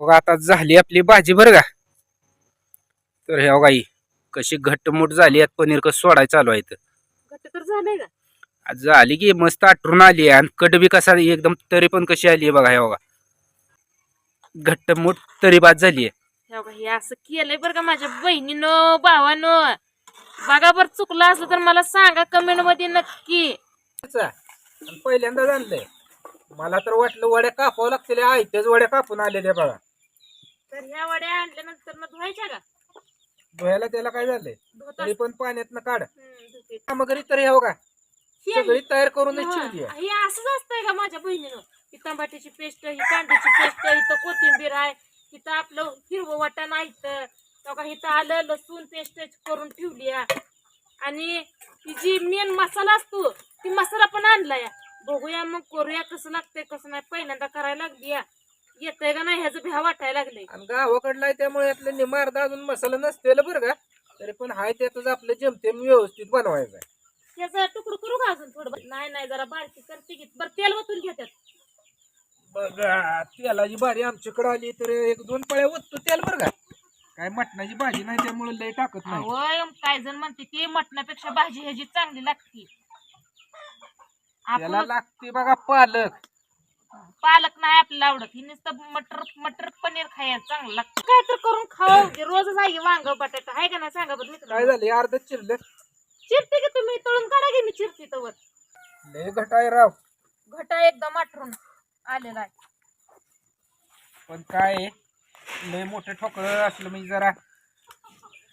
बघा आता झाली आपली भाजी बरं का. तर ह्या गाई कशी घट्टमुट झाली आता पनीर कसं सोडायचं चालू आहे. घट्ट तर झालंय का? आज झाली की मस्त आठवून आली आणि कट बी कसा एकदम तरी पण कशी आली आहे बघा ह्या बघा. घट्टमुट तरी बाद झाली आहे. हे बघा, हे असं केलंय बरं का माझ्या बहिणीनं भावानं. बघा बरं चुकलं असलं तर मला सांगा कमेंटमध्ये नक्की पहिल्यांदा जाणलंय मला तर वाटलं वड्या कापावं लागतील आयत्याच वड्या कापून आलेल्या बघा. तर ह्या वड्या आणल्यानंतर मग धुवायच्या का धुवायला त्याला काय झालंय धुत तरी पण पाण्यात काढ हम्म, धुते. सामग्री तरी हो का ही आहे. सगळी तयार करूनच हा, आहे. हे असंच असतंय का माझ्या बहिणीनं ही टमाट्याची पेस्ट ही कांद्याची पेस्ट इथं कोथिंबीर आहे इथं आपलं हिरवं वाटाणा इथं तेव्हा इथं आलं लसूण पेस्ट करून ठेवली आहे. आणि ती जी मेन मसाला असतो ती मसाला पण आणलाय बघूया मग करूया कसं लागतंय कसं नाही पहिल्यांदा करायला लागली आहे. येतंय का नाही ह्याचं भ्या वाटायला लागलंय. आणि गावाकडला त्यामुळे यातलं निमार्दा अजून मसाला नसतेला बरं का. तरी पण हाय त्यातच आपलं जेमतेम व्यवस्थित बनवायचं आहे. त्याचं तुकडं करू का अजून थोडं? नाही नाही जरा बारकी करते की. बरं तेल वतून घेतात बघा तेलाची भारी आमच्याकडे आली तर एक दोन पळ्या ओततो तेल बरं का. काय मटणाची भाजी नाही त्यामुळे लय टाकत नाही. काय जण म्हणते की मटणापेक्षा भाजी ह्याची चांगली लागते. त्याला आपण लागते बघा पालक. पालक नाही आपल्याला आवडत. ही नुसतं मटर मटर पनीर खायला चांगलं लागतं. काय तर करून खाऊ रोजच आहे वांग बटाटा. आहे का नाही? सांगा बरं काय मित्रांनो. झालं अर्ध चिरलं. चिरते की तुम्ही? तळून काढा की मी चिरते तवर. लय घटाय राव. घटा एकदम आठवून आलेला आहे. पण काय आहे, लय मोठं ठोकळं असलं म्हणजे जरा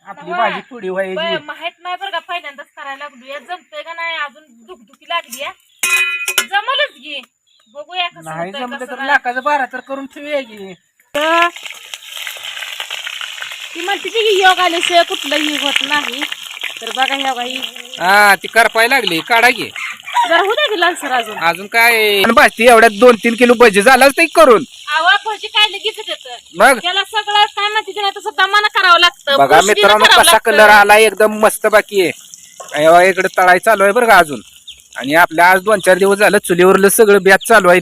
आपली. भाजी थोडी व्हायची. बरं, माहीत नाही बरं का पहिल्यांदाच करायला लागली या जमतंय का नाही? अजून दुखदुखी लागली या जमलच घे बघूया कसं नाही होतंय, जमलं कसं तर नाही. लाखाचं बारा तर करून ठेवूया की. तर ती म्हणते की योग आल्याशिवाय कुठलंही होत नाही. तर बघा ह्या बाई हा ती करपाय लागली. काढा की. जरा होत्या की लालसर अजून. अजून काय? भाजी एवढ्यात दोन तीन किलो भजी झालाच ते करून. आवा भजी काय लगेच मग? त्याला सगळं काय म्हणते ते नाही तसं दमानं करावं लागतं. बघा मित्रांनो करावं कसा लागतं. कलर आला एकदम मस्त बाकी आहे. इकडे तळाय चालू आहे बरं का अजून. आणि आपल्या आज दोन चार दिवस झालं चुलीवरलं सगळं बॅच चालू आहे.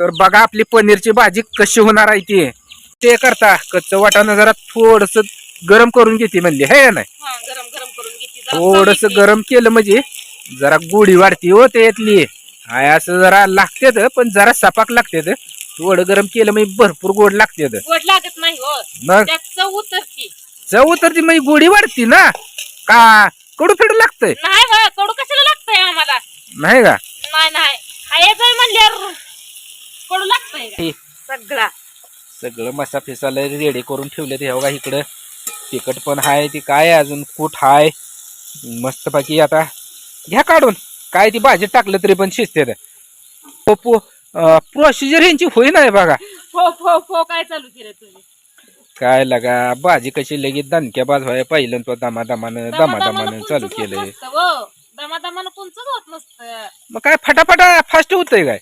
तर बघा आपली पनीरची भाजी कशी होणार आहे ती. ते करता कच्चं वाटाणं जरा थोडस गरम करून घेते म्हणली है हा, जरा थोडस. गरम केलं म्हणजे जरा गोडी वाढती हो त्यातली हाय असं जरा लागतेत पण जरा सपाक लागतेत. थोडं गरम केलं म्हणजे भरपूर गोड लागत नाही हो. चव उतरती म्हणजे गोडी वाढती ना? का? कडू फिडू लागतंय. नाही बा, कडू कशाला लागतंय आम्हाला? नाही का? नाही नाही. म्हणल्यावर कडू लागतंय का? हे सगळा. सगळं मसा फिसाला रेडी करून ठेवले ते बघा इकडं. तिखट पण हाय ती काय आहे अजून? कूट हाय. मस्त बाकी आता घ्या काढून. काय ती भाजी टाकलं तरी पण शिजते प्रोसिजर यांची होई नाही बघा. फो फो फो काय चालू केलं तुम्ही? काय लगा भाजी कशी लगेच दणक्या बाज व्हाय पहिलं तो दमा दमानं दमा दमानं चालू केलंय. हो. दमादमानं कोणचंच होत नसतं. मग काय फटाफटा फास्ट होतंय काय?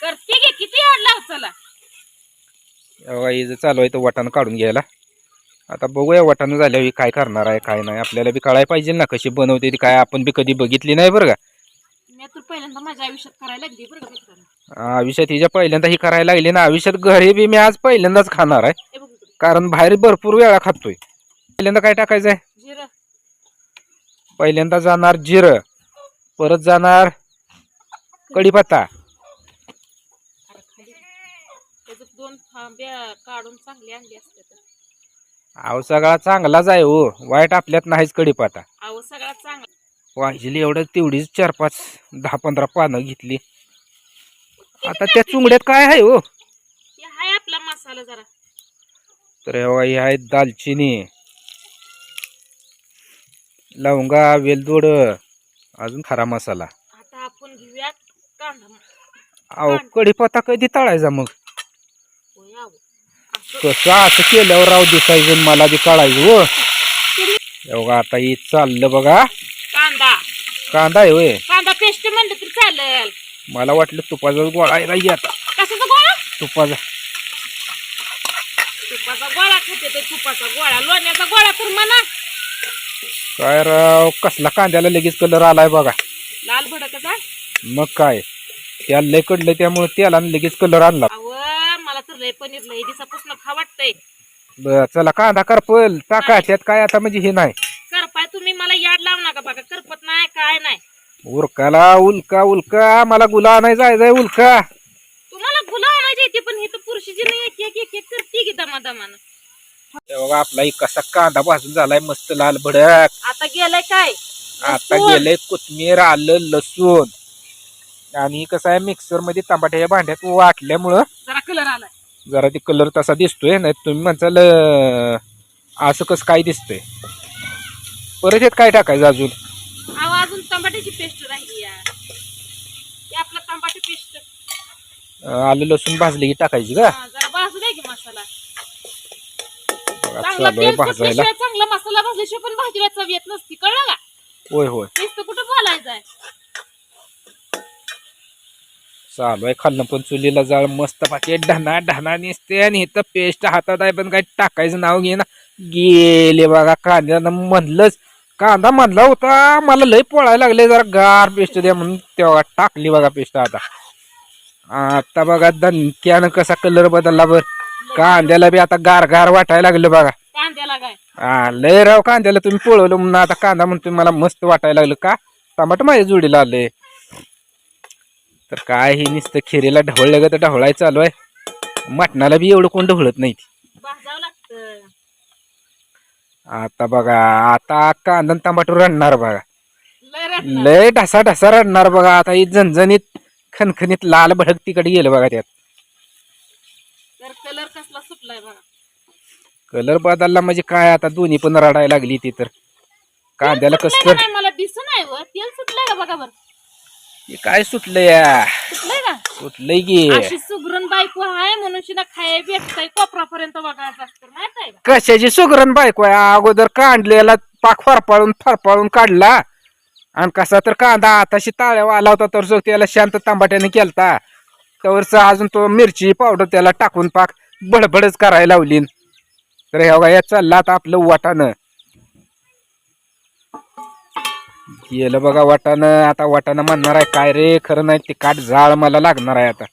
करते किती चला? आहे तर वाटाणं काढून घ्यायला. आता बघूया वाटाणं झाल्यावर काय करणार आहे काय नाही. आपल्याला बी कळायला पाहिजे ना कशी बनवते ती काय आपण बी कधी बघितली नाही बरं का. मी तर पहिल्यांदा माझ्या आयुष्यात करायला लागली बरं का मित्रांनो. आयुष्यात हिच्या पहिल्यांदा ही करायला लागली ना आयुष्यात घरी बी मी आज पहिल्यांदाच खाणार आहे. हे बघ इकडे. कारण बाहेर भरपूर वेळा खातोय. पहिल्यांदा काय टाकायचं आहे जिरं. पहिल्यांदा जाणार जिरं परत जाणार कढीपत्ता. अरे खाली त्याचं दोन थांब्या काढून चांगली आणली असते तर. अहो सगळा चांगलाच आहे हो. वाईट आपल्यात नाहीच कढीपत्ता. अहो सगळा चांगला. वाहिली एवढं तेवढीच चार पाच दहा पंधरा पानं घेतली. आता त्या चुंगड्यात काय आहे हो? आपला मसाला जरा. तर हे ही आहे दालचिनी. लवंगा वेलदोड अजून खरा मसाला. आता आपण घेऊया कांदा अहो कढीपत्ता कधी तळायचा मग? होय कसं असं केल्यावर राव दिसायचं आणि मला बी कळायचं हो. एवढा आता ही चाललं बघा. कांदा आहे होय. कांदा पेस्ट म्हणलं तरी चालेल मला वाटलं तुपाचा गोळा आहे राही आता. कशाचा गोळा? तुपाचा. तुपाचा गोळा खाते तर तुपाचा गोळा. लोण्याचा गोळा तर म्हणा. काय राव कसला कांद्याला लगेच कलर आलाय बघा. लाल भडकचा मग काय? त्याला लय कडलं त्यामुळे त्याला लगेच कलर आणला. अव वासरलंय पनीर लय दिवसापासून खा वाटतंय. बर चला कांदा करपल टाका त्यात काय आता म्हणजे हे नाही. करपाय तुम्ही मला याड लावू नका बघा. करपत नाही काय नाही. उरकाला उलका उलका मला गुला नाही जायचंय उलका. तुम्हाला गुलाब आणायची येते पण हे तर पुरुषीची नाही एक एक एक एक करते की दमा दमानं हे बघा आपला एक कसा कांदा भाजून झालाय मस्त लाल भडक. आता गेलाय काय? आता लसूण. गेले कोथमीर आलं लसूण. आणि कसं आहे मिक्सरमध्ये टमाट्याच्या भांड्यात वाटल्यामुळं जरा कलर आलाय. जरा ते कलर तसा दिसतोय नाही तुम्ही म्हणताल अं, असं कसं काय दिसतंय? परत यात काय टाकायचं अजून? अहो अजून टमाट्याची पेस्ट राहिली या हे आपलं टमाटे पेस्ट अं, आलं लसूण भाजले की टाकायची का? जरा भाजू द्या की मसाला. बघा, चांगला चालू आहे तेल भाजायला. सुटल्याशिवाय चांगला मसाला भाजल्याशिवाय पण भाजीला चव येत नसती. कळलं का? होय होय. नुसतं कुठं बोलायचंय? चालू आहे. खाल्लं पण चुलीला जाळ मस्त पाकी. ढना ढना निसते आणि इथं पेस्ट हातात आहे. पण काय टाकायचं नाव घे ना गेले बघा कांद्यानं. म्हणलंच कांदा म्हणला होता. मला लय पोळायला लागले. जरा गार पेस्ट द्या म्हणून तेव्हा टाकली बघा पेस्ट आता. आता बघा दणक्यानं कसा कलर बदलला बर. कांद्याला बी आता गार गार वाटायला लागलं बघा. कांद्याला काय? हा लय राव कांद्याला तुम्ही पोळवलं म्हणून. आता कांदा म्हणतोय मला मस्त वाटायला लागलं का? टमाटर माझ्या जोडीला आले. तर काय हे नुसतं खिरीला ढवळलं ग तर ढवळाय चालू आहे. मटणाला बी एवढं कोण ढवळत नाही. आता बघा आता कांदा टमाटर रडणार बघा. लय ढसा ढसा रडणार बघा. आता ही झणझणीत खणखणीत लाल भडक तिकडे गेलं बघा त्यात. कलर कसला सुटलाय बघा. कलर बदलला म्हणजे काय? आता दोन्ही पण रडायला लागली ती तर. कांद्याला कस का मला दिसून आहे व. तेल सुटलंय का बघा बरं? काय सुटलं या? सुटलंय का? सुटलंय की. अशी सुगरण बायको आहे म्हणून खाय भेटतय कोपरापर्यंत बघायचं असतं माहीत आहे का? कशाची सुगरण बायको आहे? अगोदर कांडलेला पाक फरपाळून फरपाळून काढला. आणि कसा तर कांदा आताशी ताळ्यावर आला होता तर जो त्याला शांत तांबाट्याने केलता. त्यावरच अजून तो मिरची पावडर त्याला टाकून पाक बडबडच करायला लावली. तर ह्या बघा, या चालला आता आपलं वाटानं गेलं बघा वाटानं आता वाटानं म्हणणार आहे काय रे? खरं नाही ते काट जाळ मला लागणार आहे आता.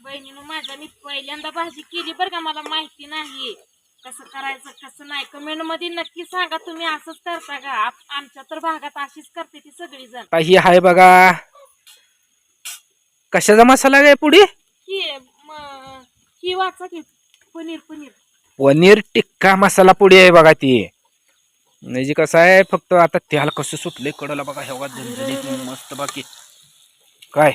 बहिणीनं माझ्या मी पहिल्यांदा भाजी केली बरं का मला माहिती नाही. कसं करायचं कसं नाही. कमेंटमध्ये नक्की सांगा तुम्ही असंच करता का? आप- आमच्या तर भागात अशीच करते ती सगळी जण आता ही आहे बघा. कशाचा मसाला काय पुढे? ही म- ही वाचा की पनीर पनीर. पनीर टिक्का मसाला पुडी आहे बघा ती. म्हणजे कसं आहे फक्त आता त्याला कसं सुटलंय कडला बघा हे बघा झणझणीत मस्त बाकी. काय.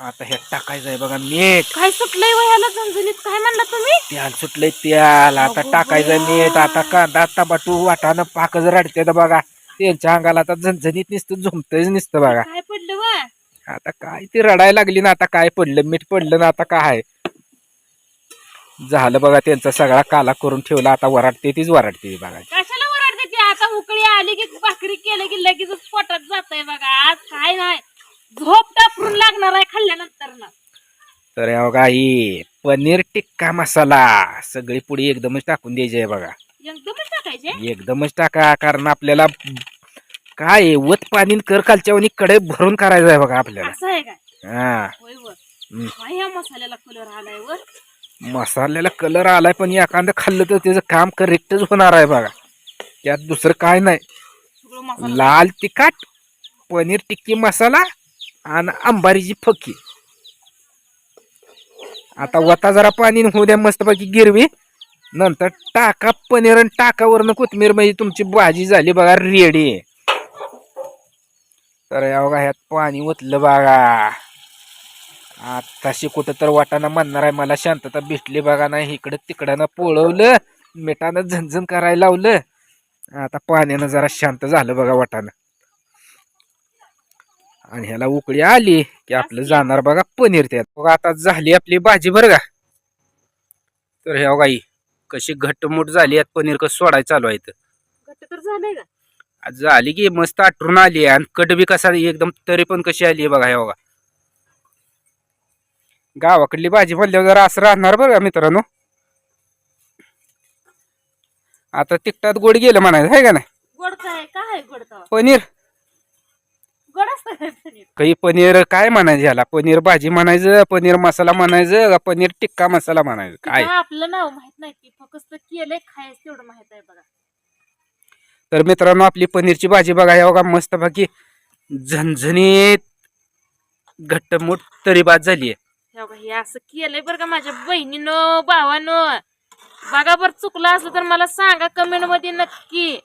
आता हे टाकायचं आहे बघा मीठ काय सुटलंय वयाला झणझणीत? काय म्हणला तुम्ही? त्याल सुटलंय त्याल. आता टाकायचं बया. मीठ आता कांदा टमाटू वाटानं पाकच रडते बघा. त्यांच्या अंगाला आता झणझणीत नुसतं झुमतच नुसतं बघा. काय पडलं वा? आता काय ती रडायला लागली ना आता काय पडलं? मीठ पडलं ना आता काय? झालं बघा त्यांचा सगळा काला करून ठेवला आता वराडते तीच वराडते बघा. कशाला ओरडते ती? आता उकळी आली की भाकरी केलं की लगेच पोटात बघा. आज काय नाही. झोप टापरून लागणार आहे खाल्ल्यानंतर ना. तर हे बघा ही पनीर टिक्का मसाला. सगळी पुढे एकदमच टाकून द्यायची आहे बघा. एकदमच टाकायचे एकदमच टाका कारण आपल्याला काय आहे, वत पाणी कर खालच्या आणि कडे भरून करायचं आहे बघा आपल्याला. असं आहे काय? हा. होय वर हम्म. काय या मसाल्याला कलर आलाय वर. मसाल्याला कलर आलाय पण एखादं खाल्लं तर त्याचं काम करेक्टच होणार आहे बघा. त्यात दुसरं काय नाही. लाल तिखट पनीर टिक्की मसाला आणि अंबारीची फकी. आता वता जरा पाणी होऊ द्या मस्तपैकी गिरवी. नंतर टाका पनीर आणि टाकावरनं कोथमीर म्हणजे तुमची भाजी झाली बघा रेडी तर या बघा ह्यात पाणी ओतलं बघा. आताशी कुठं तर वाटाणा म्हणणार आहे मला शांतता भेटली बघा नाही इकडं तिकडं पोळवलं मिठानं झणझण करायला लावलं. आता पाण्यानं जरा शांत झालं बघा वाटाणं. आणि ह्याला उकळी आली की आपलं जाणार बघा पनीर त्यात. बघा आता झाली आपली भाजी बरं का. तर ह्या गाई कशी घट्टमुट झाली यात पनीर कसं सोडायचं चालू आहे तर झाली की मस्त आठवून आली आणि कट बी कसा एकदम तरी पण कशी आली बघा ह्या बघा. गावाकडली भाजी म्हणल्यावर जरा असं राहणार बरं का मित्रांनो? आता तिकटात गोड गेलं म्हणायचं आहे का नाही? गोड काय काय आहे गोड तवा? पनीर. गोड असतं काय पनीर? काही पनीर काय म्हणायचं ह्याला? पनीर भाजी म्हणायचं पनीर मसाला म्हणायचं का पनीर टिक्का मसाला म्हणायचं? काय? आपलं नाव माहीत नाही ती फक्त केलंय खायचं तेवढं माहीत आहे बघा. तर मित्रांनो आपली पनीरची भाजी बघा हे बघा मस्त बाकी झणझणीत घट्टमुट तरी बाद झाली आहे हे असं केलंय बरं का माझ्या बहिणीनं भावानं. बघा बरं चुकलं असलं तर मला सांगा कमेंटमध्ये नक्की.